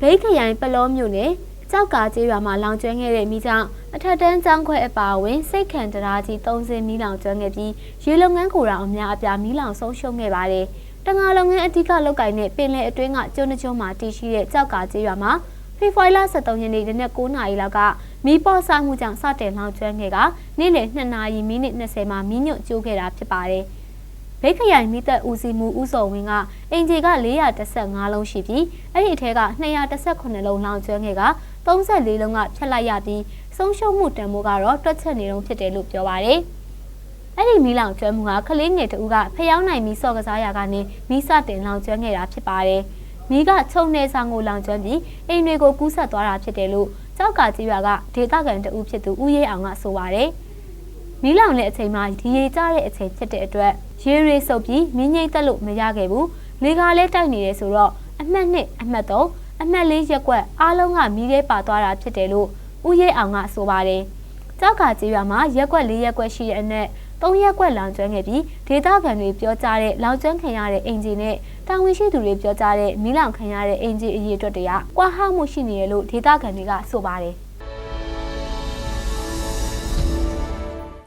မြိတ်ခရိုင်ပလောမြို့နယ်ကြောက်ကာကျေးရွာမှာလောင်ကျွမ်းခဲ့တဲ့မိကြောင့်အထက်တန်းကျောင်းခွဲအပါအဝင်စိတ်ခံတရားကြီး၃စင်းမီးလောင်ကျွမ်းခဲ့ပြီးရေလုပ်ငန်းကိုယ်တော်အများအပြားမီးလောင်ဆုံးရှုံးခဲ့ပါတယ်။တငါလုပ်ငန်းအဓိကလုပ်ကိုင်တဲ့ပင်လယ်အတွင်းကကျွန်းကျွန်းမှာတည်ရှိတဲ့ကြောက်ကာကျေးရွာမှာဖေဖော်ဝါရီလ23ရက်နေ့နနက်9:00နာရီလောက်ကမီးပေါ်ဆောင်မှုကြောင့်စတင်လောင်ကျွမ်းခဲ့ကနေ့လယ်2နာရီမိနစ်20မှာမီးညွတ်ကျိုးခဲ့တာဖြစ်ပါတယ်။ ဘိတ်ခရိုင်မိသက်ဦးစီးမှုဦးစောဝင်းကအင်ဂျီက415လုံးရှိပြီးအဲ့ဒီအထက်က218လုံးလောင်ကျွမ်းခဲ့က34လုံးကဖြတ်လိုက်ရပြီးဆုံးရှုံးမှုတန်ဖိုးကတော့တွက်ချက်နေတော့ဖြစ်တယ်လို့ပြောပါတယ်။အဲ့ဒီမီးလောင်ကျွမ်းမှုကကလေးငယ်တဦးကဖျောင်းနိုင်မီစော့ကစားရာကနေမီးစတင်လောင်ကျွမ်းခဲ့တာဖြစ်ပါတယ်။မီးကချုံနေဆောင်ကိုလောင်ကျွမ်းပြီးအိမ်တွေကိုကူးဆက်သွားတာဖြစ်တယ်လို့ကြောက်ကကြီးရွာကဒေသခံတဦးဖြစ်သူဦးရဲအောင်ကဆိုပါတယ်။ မီးလောင်တဲ့အချိန်မှာဒီရေကျတဲ့အချိန်ဖြစ်တဲ့အတွက်ရေတွေစုပ်ပြီးမင်းငိမ့်တက်လို့မရခဲ့ဘူးလေကားလည်းတိုက်နေတယ်ဆိုတော့အမှတ်1အမှတ်3အမှတ်4ရက်ကွက်အားလုံးကမီးထဲပါသွားတာဖြစ်တယ်လို့ဦးရဲအောင်ကဆိုပါတယ်ကြောက်ကကြေးရွာမှာရက်ကွက်4ရက်ကွက်ရှိတဲ့အနက်3ရက်ကွက်လောင်ကျွမ်းခဲ့ပြီးဒေသခံတွေပြောကြားတဲ့လောင်ကျွမ်းခံရတဲ့အင်ဂျင်နဲ့တာဝန်ရှိသူတွေပြောကြားတဲ့မီးလောင်ခံရတဲ့အင်ဂျင်အရေးအတွက်တွေကကွာဟမှုရှိနေတယ်လို့ဒေသခံတွေကဆိုပါတယ်